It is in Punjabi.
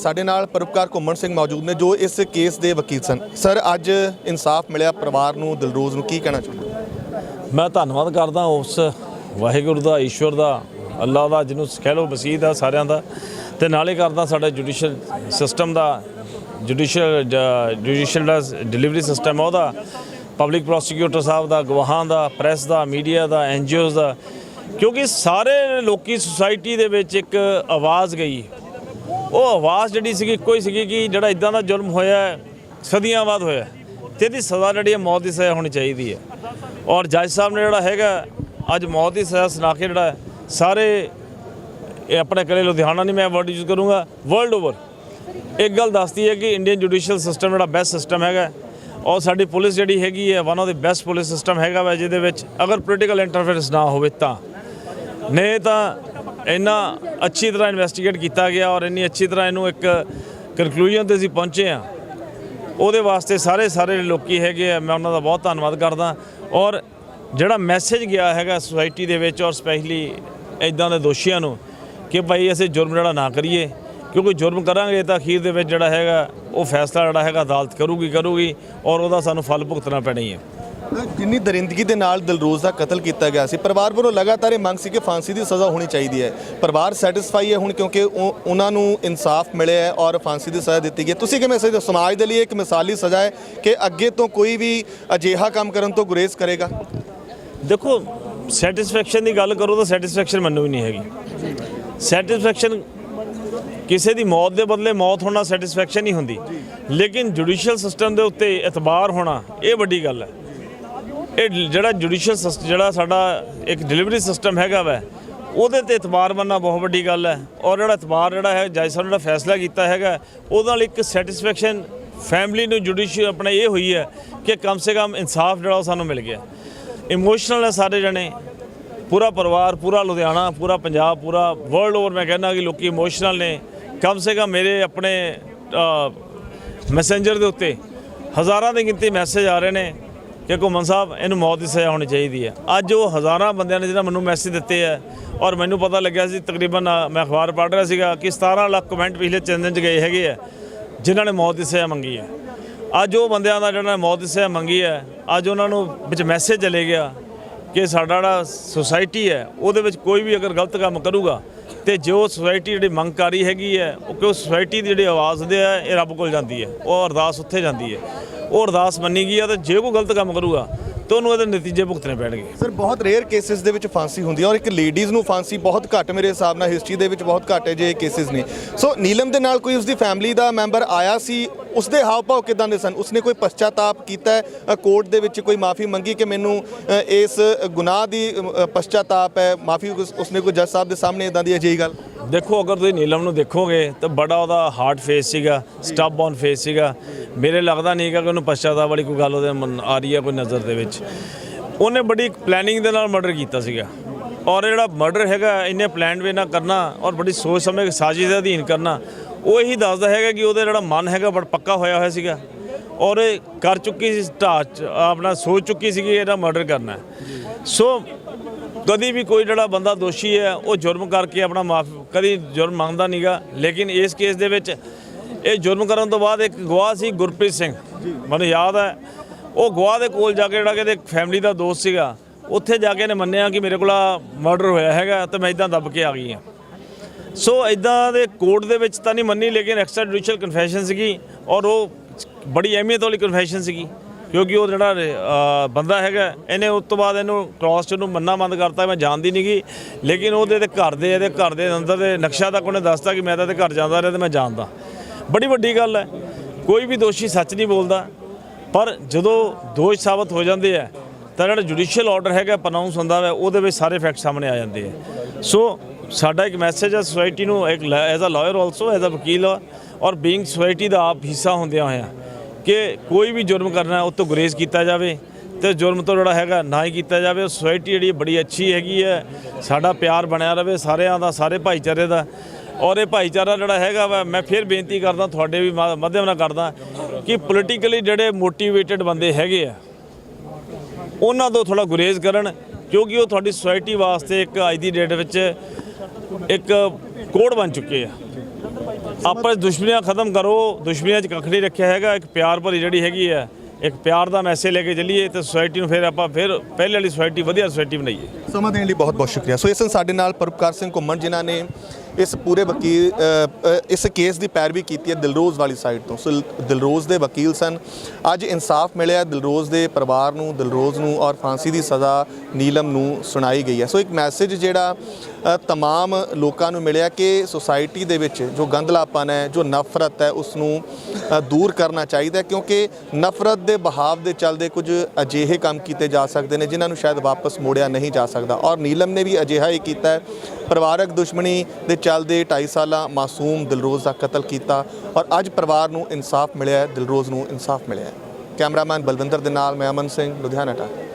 ਸਾਡੇ ਨਾਲ ਪਰਪਕਾਰ ਘੁੰਮਣ ਸਿੰਘ ਮੌਜੂਦ ਨੇ, ਜੋ ਇਸ ਕੇਸ ਦੇ ਵਕੀਲ ਸਨ। ਸਰ, ਅੱਜ ਇਨਸਾਫ ਮਿਲਿਆ ਪਰਿਵਾਰ ਨੂੰ, ਦਿਲਰੋਜ਼ ਨੂੰ ਕੀ ਕਹਿਣਾ ਚਾਹੁੰਦੇ ਮੈਂ ਧੰਨਵਾਦ ਕਰਦਾ ਉਸ ਵਾਹਿਗੁਰੂ ਦਾ, ਈਸ਼ਵਰ ਦਾ ਅੱਲਾ ਦਾ, ਜਿਹਨੂੰ ਕਹਿ ਲਓ ਮਸੀਹ ਦਾ, ਸਾਰਿਆਂ ਦਾ। ਤੇ ਨਾਲੇ ਕਰਦਾ ਸਾਡੇ ਜੁਡੀਸ਼ੀਅਲ ਸਿਸਟਮ ਦਾ ਜੁਡੀਸ਼ੀਅਲ ਜੁਡੀਸ਼ੀਅਲ ਦਾ ਡਿਲੀਵਰੀ ਸਿਸਟਮ ਆ ਉਹਦਾ। ਪਬਲਿਕ ਪ੍ਰੋਸੀਕਿਊਟਰ ਸਾਹਿਬ ਦਾ, ਗਵਾਹਾਂ ਦਾ ਪ੍ਰੈਸ ਦਾ ਮੀਡੀਆ ਦਾ ਐਨਜੀਓਜ਼ ਦਾ। ਕਿਉਂਕਿ ਸਾਰੇ ਲੋਕੀ ਸੁਸਾਇਟੀ ਦੇ ਵਿੱਚ ਇੱਕ ਆਵਾਜ਼ ਗਈ। ਉਹ ਆਵਾਜ਼ ਜਿਹੜੀ ਸੀਗੀ ਇੱਕੋ ਹੀ ਸੀਗੀ ਕਿ ਜਿਹੜਾ ਇਦਾਂ ਦਾ ਜ਼ੁਲਮ ਹੋਇਆ ਹੈ, ਸਦੀਆਂ ਬਾਅਦ ਹੋਇਆ ਹੈ, ਤੇ ਇਹਦੀ ਸਜ਼ਾ ਜਿਹੜੀ ਹੈ ਮੌਤ ਦੀ ਸਜ਼ਾ ਹੋਣੀ ਚਾਹੀਦੀ ਹੈ। ਔਰ ਜੱਜ ਸਾਹਿਬ ਨੇ ਜਿਹੜਾ ਹੈਗਾ ਅੱਜ ਮੌਤ ਦੀ ਸਜ਼ਾ ਸੁਣਾ ਕੇ ਜਿਹੜਾ ਸਾਰੇ ਇਹ ਆਪਣੇ ਕਲੇ ਲੁਧਿਆਣਾ ਨਹੀਂ ਮੈਂ ਵਰਡ ਯੂਜ਼ ਕਰੂੰਗਾ ਵਰਲਡ ਓਵਰ ਇੱਕ ਗੱਲ ਦੱਸਦੀ ਹੈ ਕਿ ਇੰਡੀਅਨ ਜੁਡੀਸ਼ੀਅਲ ਸਿਸਟਮ ਜਿਹੜਾ ਬੈਸਟ ਸਿਸਟਮ ਹੈਗਾ ਔਰ ਸਾਡੀ ਪੁਲਿਸ ਜਿਹੜੀ ਹੈਗੀ ਹੈ one of the best police system ਹੈਗਾ ਵਾ ਜਿਹਦੇ ਵਿੱਚ ਅਗਰ ਪੋਲੀਟੀਕਲ ਇੰਟਰਫੇਰੈਂਸ ਨਾ ਹੋਵੇ ਤਾਂ। ਨਹੀਂ ਤਾਂ ਇੰਨਾ ਅੱਛੀ ਤਰ੍ਹਾਂ ਇਨਵੈਸਟੀਗੇਟ ਕੀਤਾ ਗਿਆ ਔਰ ਇੰਨੀ ਅੱਛੀ ਤਰ੍ਹਾਂ ਇਹਨੂੰ ਇੱਕ ਕਨਕਲੂਜਨ ਤੇ ਅਸੀਂ ਪਹੁੰਚੇ ਆ ਉਹਦੇ ਵਾਸਤੇ ਸਾਰੇ ਸਾਰੇ ਲੋਕੀ ਹੈਗੇ ਆ, ਮੈਂ ਉਹਨਾਂ ਦਾ ਬਹੁਤ ਧੰਨਵਾਦ ਕਰਦਾ। ਔਰ ਜਿਹੜਾ ਮੈਸੇਜ ਗਿਆ ਹੈਗਾ ਸੁਸਾਇਟੀ ਦੇ ਵਿੱਚ ਔਰ ਸਪੈਸ਼ਲੀ ਇਦਾਂ ਦੇ ਦੋਸ਼ੀਆਂ ਨੂੰ ਕਿ ਭਾਈ ਅਸੀਂ ਜੁਰਮ ਜਿਹੜਾ ਨਾ ਕਰੀਏ, ਕਿਉਂਕਿ ਜੁਰਮ ਕਰਾਂਗੇ ਤਾਂ ਅਖੀਰ ਦੇ ਵਿੱਚ ਜਿਹੜਾ ਹੈਗਾ ਉਹ ਫੈਸਲਾ ਜਿਹੜਾ ਹੈਗਾ ਅਦਾਲਤ ਕਰੂਗੀ ਕਰੂਗੀ ਔਰ ਉਹਦਾ ਸਾਨੂੰ ਫਲ ਭੁਗਤਣਾ ਪੈਣਾ ਹੀ ਹੈ। ਜਿੰਨੀ ਦਰਿੰਦਗੀ ਦੇ ਨਾਲ ਦਿਲਰੋਜ਼ ਦਾ ਕਤਲ ਕੀਤਾ ਗਿਆ ਸੀ, ਪਰਿਵਾਰ ਵੱਲੋਂ ਲਗਾਤਾਰ ਇਹ ਮੰਗ ਸੀ ਕਿ ਫਾਂਸੀ ਦੀ ਸਜ਼ਾ ਹੋਣੀ ਚਾਹੀਦੀ ਹੈ। ਪਰਿਵਾਰ ਸੈਟੀਸਫਾਈ ਹੈ ਹੁਣ ਕਿਉਂਕਿ ਉਹ- ਉਹਨਾਂ ਨੂੰ ਇਨਸਾਫ ਮਿਲਿਆ ਹੈ ਔਰ ਫਾਂਸੀ ਦੀ ਸਜ਼ਾ ਦਿੱਤੀ ਗਈ ਹੈ। ਤੁਸੀਂ ਕਿਵੇਂ ਸੋਚਦੇ ਸਮਾਜ ਦੇ ਲਈ ਇੱਕ ਮਿਸਾਲੀ ਸਜ਼ਾ ਹੈ ਕਿ ਅੱਗੇ ਤੋਂ ਕੋਈ ਵੀ ਅਜਿਹਾ ਕੰਮ ਕਰਨ ਤੋਂ ਗੁਰੇਜ਼ ਕਰੇਗਾ? ਦੇਖੋ ਸੈਟੀਸਫੈਕਸ਼ਨ ਦੀ ਗੱਲ ਕਰੋ ਤਾਂ ਸੈਟੀਸਫੈਕਸ਼ਨ ਮੈਨੂੰ ਵੀ ਨਹੀਂ ਹੈਗੀ। ਸੈਟੀਸਫੈਕਸ਼ਨ ਕਿਸੇ ਦੀ ਮੌਤ ਦੇ ਬਦਲੇ ਮੌਤ ਹੋਣਾ ਸੈਟੀਸਫੈਕਸ਼ਨ ਨਹੀਂ ਹੁੰਦੀ। ਲੇਕਿਨ ਜੁਡੀਸ਼ੀਅਲ ਸਿਸਟਮ ਦੇ ਉੱਤੇ ਇਤਬਾਰ ਹੋਣਾ ਇਹ ਵੱਡੀ ਗੱਲ ਹੈ। ਇਹ ਜਿਹੜਾ ਜੁਡੀਸ਼ੀਅਲ ਸਿਸਟਮ ਜਿਹੜਾ ਸਾਡਾ ਇੱਕ ਡਿਲੀਵਰੀ ਸਿਸਟਮ ਹੈਗਾ ਵੈ, ਉਹਦੇ ਤੇ ਇਤਬਾਰ ਮੰਨਣਾ ਬਹੁਤ ਵੱਡੀ ਗੱਲ ਹੈ। ਔਰ ਜਿਹੜਾ ਇਤਬਾਰ ਜਿਹੜਾ ਹੈ, ਜੱਜ ਸਾਹਿਬ ਨੇ ਜਿਹੜਾ ਫੈਸਲਾ ਕੀਤਾ ਹੈਗਾ, ਉਹਦੇ ਨਾਲ ਇੱਕ ਸੈਟੀਸਫੈਕਸ਼ਨ ਫੈਮਿਲੀ ਨੂੰ ਜੁਡੀਸ਼ੀਅਲ ਆਪਣਾ ਇਹ ਹੋਈ ਹੈ ਕਿ ਕਮ ਸੇ ਕਮ ਇਨਸਾਫ ਜਿਹੜਾ ਉਹ ਸਾਨੂੰ ਮਿਲ ਗਿਆ। ਇਮੋਸ਼ਨਲ ਹੈ ਸਾਰੇ ਜਣੇ। ਪੂਰਾ ਪਰਿਵਾਰ, ਪੂਰਾ ਲੁਧਿਆਣਾ, ਪੂਰਾ ਪੰਜਾਬ, ਪੂਰਾ ਵਰਲਡ ਓਵਰ ਮੈਂ ਕਹਿੰਦਾ ਕਿ ਲੋਕੀ ਇਮੋਸ਼ਨਲ ਨੇ। ਕਮ ਸੇ ਕਮ ਮੇਰੇ ਆਪਣੇ ਮੈਸੇਂਜਰ ਦੇ ਉੱਤੇ ਹਜ਼ਾਰਾਂ ਦੀ ਗਿਣਤੀ ਮੈਸੇਜ ਆ ਰਹੇ ਨੇ। ਕਿ ਘੁੰਮਣ ਸਾਹਿਬ, ਇਹਨੂੰ ਮੌਤ ਦੀ ਸਜ਼ਾ ਹੋਣੀ ਚਾਹੀਦੀ ਹੈ। ਅੱਜ ਉਹ ਹਜ਼ਾਰਾਂ ਬੰਦਿਆਂ ਨੇ ਜਿਹੜਾ ਮੈਨੂੰ ਮੈਸੇਜ ਦਿੱਤੇ ਆ, ਔਰ ਮੈਨੂੰ ਪਤਾ ਲੱਗਿਆ ਸੀ, ਤਕਰੀਬਨ ਮੈਂ ਅਖਬਾਰ ਪੜ੍ਹ ਰਿਹਾ ਸੀਗਾ ਕਿ 17 ਲੱਖ ਕਮੈਂਟ ਪਿਛਲੇ ਤਿੰਨ ਦਿਨ ਚ ਗਏ ਹੈਗੇ ਆ, ਜਿਨ੍ਹਾਂ ਨੇ ਮੌਤ ਦੀ ਸਜ਼ਾ ਮੰਗੀ ਹੈ ਅੱਜ ਉਹ ਬੰਦਿਆਂ ਦਾ ਜਿਹੜਾ ਮੌਤ ਦੀ ਸਜ਼ਾ ਮੰਗੀ ਹੈ ਅੱਜ ਉਹਨਾਂ ਨੂੰ ਵਿੱਚ ਮੈਸੇਜ ਚਲੇ ਗਿਆ ਕਿ ਸਾਡਾ ਜਿਹੜਾ ਸੁਸਾਇਟੀ ਹੈ, ਉਹਦੇ ਵਿੱਚ ਕੋਈ ਵੀ ਅਗਰ ਗਲਤ ਕੰਮ ਕਰੂਗਾ, ਤੇ ਜੋ ਸੁਸਾਇਟੀ ਜਿਹੜੀ ਮੰਗ ਕਰ ਹੈਗੀ ਹੈ, ਉਹ ਕਿ ਉਹ ਸੁਸਾਇਟੀ ਦੀ ਜਿਹੜੀ ਆਵਾਜ਼ ਦੇ ਹੈ, ਇਹ ਰੱਬ ਕੋਲ ਜਾਂਦੀ ਹੈ, ਉਹ ਅਰਦਾਸ ਉੱਥੇ ਜਾਂਦੀ ਹੈ। ਉਹ ਅਰਦਾਸ ਮੰਨੀ ਗਈ ਆ ਤੇ ਜੇ ਕੋਈ ਗਲਤ ਕੰਮ ਕਰੂਗਾ ਤਾਂ ਉਹਨੂੰ ਇਹਦੇ ਨਤੀਜੇ ਭੁਗਤਣੇ ਪੈਣਗੇ। ਸਰ ਬਹੁਤ ਰੇਅਰ ਕੇਸਿਸ ਦੇ ਵਿੱਚ ਫਾਂਸੀ ਹੁੰਦੀ ਹੈ ਔਰ ਇੱਕ ਲੇਡੀਜ਼ ਨੂੰ ਫਾਂਸੀ ਬਹੁਤ ਘੱਟ ਮੇਰੇ ਹਿਸਾਬ ਨਾਲ ਹਿਸਟਰੀ ਦੇ ਵਿੱਚ ਬਹੁਤ ਘੱਟ ਹੈ ਜੇ ਕੇਸਿਸ ਨੇ। ਸੋ ਨੀਲਮ ਦੇ ਨਾਲ ਕੋਈ ਉਸਦੀ ਫੈਮਿਲੀ ਦਾ ਮੈਂਬਰ ਆਇਆ ਸੀ ਉਸਦੇ ਹਾਵ ਭਾਵ ਕਿਦਾਂ ਦੇ ਸਨ? ਉਸਨੇ ਕੋਈ ਪਛਤਾਤਾਪ ਕੀਤਾ ਕੋਰਟ ਦੇ ਵਿੱਚ ਕੋਈ ਮਾਫੀ ਮੰਗੀ ਕਿ ਮੈਨੂੰ ਇਸ ਗੁਨਾਹ ਦੀ ਅ, ਪਛਤਾਤਾਪ ਹੈ? ਮਾਫੀ ਉਸਨੇ ਕੋਈ ਜੱਜ ਸਾਹਿਬ ਦੇ ਸਾਹਮਣੇ ਇਦਾਂ ਦੀ ਅਜਿਹੀ ਗੱਲ? ਦੇਖੋ, ਅਗਰ ਤੁਸੀਂ ਨੀਲਮ ਨੂੰ ਦੇਖੋਗੇ ਤਾਂ ਬੜਾ ਉਹਦਾ ਹਾਰਡ ਫੇਸ ਸੀਗਾ ਸਟੱਬ ਔਨ ਫੇਸ ਸੀਗਾ। ਮੇਰੇ ਲੱਗਦਾ ਨਹੀਂ ਹੈਗਾ ਕਿ ਉਹਨੂੰ ਪਛਤਾਵਾ ਵਾਲੀ ਕੋਈ ਗੱਲ ਉਹਦੇ ਮਨ ਆ ਰਹੀ ਹੈ ਕੋਈ ਨਜ਼ਰ ਦੇ ਵਿੱਚ। ਉਹਨੇ ਬੜੀ ਪਲੈਨਿੰਗ ਦੇ ਨਾਲ ਮਰਡਰ ਕੀਤਾ ਸੀਗਾ। ਔਰ ਇਹ ਜਿਹੜਾ ਮਰਡਰ ਹੈਗਾ, ਇੰਨੇ ਪਲਾਨ ਵੇ ਨਾਲ ਕਰਨਾ ਔਰ ਬੜੀ ਸੋਚ ਸਮਝ ਕੇ ਸਾਜ਼ਿਸ਼ ਦੇ ਅਧੀਨ ਕਰਨਾ, ਉਹ ਇਹੀ ਦੱਸਦਾ ਹੈਗਾ ਕਿ ਉਹਦਾ ਜਿਹੜਾ ਮਨ ਹੈਗਾ ਬੜਾ ਪੱਕਾ ਹੋਇਆ ਹੋਇਆ ਸੀਗਾ। ਔਰ ਇਹ ਕਰ ਚੁੱਕੀ ਸੀ ਢਾਚ ਆਪਣਾ ਸੋਚ ਚੁੱਕੀ ਸੀਗੀ ਇਹਦਾ ਮਰਡਰ ਕਰਨਾ ਸੋ ਕਦੀ ਵੀ ਕੋਈ ਜਿਹੜਾ ਬੰਦਾ ਦੋਸ਼ੀ ਹੈ, ਉਹ ਜੁਰਮ ਕਰਕੇ ਆਪਣਾ ਮਾਫ ਕਦੀ ਜੁਰਮ ਮੰਗਦਾ ਨਹੀਂਗਾ ਲੇਕਿਨ ਇਸ ਕੇਸ ਦੇ ਵਿੱਚ ਇਹ ਜੁਰਮ ਕਰਨ ਤੋਂ ਬਾਅਦ ਇੱਕ ਗਵਾਹ ਸੀ ਗੁਰਪ੍ਰੀਤ ਸਿੰਘ। ਮੈਨੂੰ ਯਾਦ ਹੈ, ਉਹ ਗਵਾਹ ਦੇ ਕੋਲ ਜਾ ਕੇ ਜਿਹੜਾ ਕਿ ਇਹਦੇ ਫੈਮਿਲੀ ਦਾ ਦੋਸਤ ਸੀਗਾ, ਉੱਥੇ ਜਾ ਕੇ ਇਹਨੇ ਮੰਨਿਆ ਕਿ ਮੇਰੇ ਕੋਲ ਮਰਡਰ ਹੋਇਆ ਹੈਗਾ ਤੇ ਮੈਂ ਇਦਾਂ ਦੱਬ ਕੇ ਆ ਗਈ ਹਾਂ। ਸੋ ਇਦਾਂ ਦੇ ਕੋਰਟ ਦੇ ਵਿੱਚ ਤਾਂ ਨਹੀਂ ਮੰਨੀ, ਲੇਕਿਨ ਐਕਸਟਰਾ ਜੁਡੀਸ਼ੀਅਲ ਕਨਫੈਸ਼ਨ ਸੀਗੀ ਔਰ ਉਹ ਬੜੀ ਅਹਿਮੀਅਤ ਵਾਲੀ ਕਨਫੈਸ਼ਨ ਸੀਗੀ। ਕਿਉਂਕਿ ਉਹ ਜਿਹੜਾ ਅ, ਬੰਦਾ ਹੈਗਾ ਇਹਨੇ ਉਸ ਤੋਂ ਬਾਅਦ ਇਹਨੂੰ ਕ੍ਰਾਸ ਚ ਨੂੰ ਮੰਨਾ ਬੰਦ ਕਰਤਾ ਮੈਂ ਜਾਣਦੀ ਨਹੀਂ ਨਹੀਂਗੀ ਲੇਕਿਨ ਉਹਦੇ ਤੇ ਘਰ ਦੇ ਇਹਦੇ ਘਰ ਦੇ ਅੰਦਰ ਦੇ ਨਕਸ਼ਾ ਤੱਕ ਉਹਨੇ ਦੱਸਤਾ ਕਿ ਮੈਂ ਤਾਂ ਇਹਦੇ ਘਰ ਜਾਂਦਾ ਰਿਹਾ ਤੇ ਮੈਂ ਜਾਣਦਾ। ਬੜੀ ਵੱਡੀ ਗੱਲ ਹੈ। ਕੋਈ ਵੀ ਦੋਸ਼ੀ ਸੱਚ ਨਹੀਂ ਬੋਲਦਾ। ਪਰ ਜਦੋਂ ਦੋਸ਼ ਸਾਬਤ ਹੋ ਜਾਂਦੇ ਆ ਤਾਂ ਜਿਹੜਾ ਜੁਡੀਸ਼ੀਅਲ ਆਰਡਰ ਹੈਗਾ ਪ੍ਰਨਾਉਂਸ ਹੁੰਦਾ ਹੈ ਉਹਦੇ ਵਿੱਚ ਸਾਰੇ ਫੈਕਟ ਸਾਹਮਣੇ ਆ ਜਾਂਦੇ ਆ। ਸੋ ਸਾਡਾ ਇੱਕ ਮੈਸੇਜ ਹੈ ਸੋਸਾਇਟੀ ਨੂੰ ਇੱਕ as a lawyer also as a ਵਕੀਲ ਔਰ ਬੀਇੰਗ ਸੋਸਾਇਟੀ ਦਾ ਆਪ ਹਿੱਸਾ ਹੁੰਦਿਆਂ ਹੋਇਆਂ। ਕਿ ਕੋਈ ਵੀ ਜੁਰਮ ਕਰਨਾ ਉਹ ਤੋਂ ਗੁਰੇਜ਼ ਕੀਤਾ ਜਾਵੇ ਤੇ ਜੁਰਮ ਤੋਂ ਜਿਹੜਾ ਹੈਗਾ ਨਾ ਹੀ ਕੀਤਾ ਜਾਵੇ। ਸੋਸਾਇਟੀ ਜਿਹੜੀ ਬੜੀ ਅੱਛੀ ਹੈਗੀ ਹੈ, ਸਾਡਾ ਪਿਆਰ ਬਣਿਆ ਰਵੇ ਸਾਰਿਆਂ ਦਾ, ਸਾਰੇ ਭਾਈਚਾਰੇ ਦਾ। ਔਰ ਇਹ ਭਾਈਚਾਰਾ ਜਿਹੜਾ ਹੈਗਾ ਵਾ, ਮੈਂ ਫਿਰ ਬੇਨਤੀ ਕਰਦਾ, ਤੁਹਾਡੇ ਵੀ ਮਾ- ਮਾਧਿਅਮ ਨਾਲ ਕਰਦਾ ਕਿ ਪੋਲੀਟੀਕਲੀ ਜਿਹੜੇ ਮੋਟੀਵੇਟਿਡ ਬੰਦੇ ਹੈਗੇ ਆ, ਉਹਨਾਂ ਤੋਂ ਥੋੜਾ ਗੁਰੇਜ਼ ਕਰਨ, ਕਿਉਂਕਿ ਉਹ ਤੁਹਾਡੀ ਸੋਸਾਇਟੀ ਵਾਸਤੇ ਇੱਕ ਅੱਜ ਦੀ ਡੇਟ ਵਿੱਚ ਇੱਕ ਕੋਡ ਬਣ ਚੁੱਕੇ ਆ। ਆਪਸ ਦੁਸ਼ਮਣੀਆਂ ਖਤਮ ਕਰੋ। ਦੁਸ਼ਮਣੀਆਂ 'ਚ ਕੱਖ ਨਹੀਂ ਰੱਖਿਆ ਹੈਗਾ। ਇੱਕ ਪਿਆਰ ਭਰੀ ਜਿਹੜੀ ਹੈਗੀ ਹੈ, ਇੱਕ ਪਿਆਰ ਦਾ ਮੈਸੇਜ ਲੈ ਕੇ ਚੱਲੀਏ ਤੇ ਸੁਸਾਇਟੀ ਨੂੰ ਫਿਰ ਆਪਾਂ ਫਿਰ ਪਹਿਲੇ ਵਾਲੀ ਸੁਸਾਇਟੀ ਵਧੀਆ ਸੁਸਾਇਟੀ ਬਣਾਈਏ। ਸਮਾਂ ਦੇਣ ਲਈ ਬਹੁਤ ਬਹੁਤ ਸ਼ੁਕਰੀਆ। ਸੋ ਇਸ ਸਨ ਸਾਡੇ ਨਾਲ ਪਰਪਕਾਰ ਸਿੰਘ ਘੁੰਮਣ ਜਿਨ੍ਹਾਂ ਨੇ ਇਸ ਪੂਰੇ ਵਕੀਲ ਇਸ ਕੇਸ ਦੀ ਪੈਰਵੀ ਕੀਤੀ ਹੈ ਦਿਲਰੋਜ਼ ਵਾਲੀ ਸਾਈਡ ਤੋਂ। ਸੋ ਦਿਲਰੋਜ਼ ਦੇ ਵਕੀਲ ਸਨ। ਅੱਜ ਇਨਸਾਫ ਮਿਲਿਆ ਦਿਲਰੋਜ਼ ਦੇ ਪਰਿਵਾਰ ਨੂੰ ਦਿਲਰੋਜ਼ ਨੂੰ ਔਰ ਫਾਂਸੀ ਦੀ ਸਜ਼ਾ ਨੀਲਮ ਨੂੰ ਸੁਣਾਈ ਗਈ ਹੈ। ਸੋ ਇੱਕ ਮੈਸੇਜ ਜਿਹੜਾ ਅ, ਤਮਾਮ ਲੋਕਾਂ ਨੂੰ ਮਿਲਿਆ ਕਿ ਸੁਸਾਇਟੀ ਦੇ ਵਿੱਚ ਜੋ ਗੰਦਲਾਪਨ ਹੈ ਜੋ ਨਫ਼ਰਤ ਹੈ ਉਸ ਨੂੰ ਦੂਰ ਕਰਨਾ ਚਾਹੀਦਾ ਕਿਉਂਕਿ ਨਫ਼ਰਤ ਦੇ ਬਹਾਵ ਦੇ ਚੱਲਦੇ ਕੁਝ ਅਜਿਹੇ ਕੰਮ ਕੀਤੇ ਜਾ ਸਕਦੇ ਨੇ ਜਿਨ੍ਹਾਂ ਨੂੰ ਸ਼ਾਇਦ ਵਾਪਸ ਮੋੜਿਆ ਨਹੀਂ ਜਾ ਸਕਦਾ। ਔਰ ਨੀਲਮ ਨੇ ਵੀ ਅਜਿਹਾ ਹੀ ਕੀਤਾ ਹੈ। ਪਰਿਵਾਰਕ ਦੁਸ਼ਮਣੀ ਦੇ ਚੱਲਦੇ 2.5 ਸਾਲਾ ਮਾਸੂਮ ਦਿਲਰੋਜ਼ ਦਾ ਕਤਲ ਕੀਤਾ ਔਰ ਅੱਜ ਪਰਿਵਾਰ ਨੂੰ ਇਨਸਾਫ ਮਿਲਿਆ ਹੈ, ਦਿਲਰੋਜ਼ ਨੂੰ ਇਨਸਾਫ ਮਿਲਿਆ ਹੈ। ਕੈਮਰਾਮੈਨ ਬਲਵਿੰਦਰ ਦੇ ਨਾਲ ਮੈਂ ਅਮਨ ਸਿੰਘ, ਲੁਧਿਆਣਾ ਟਾ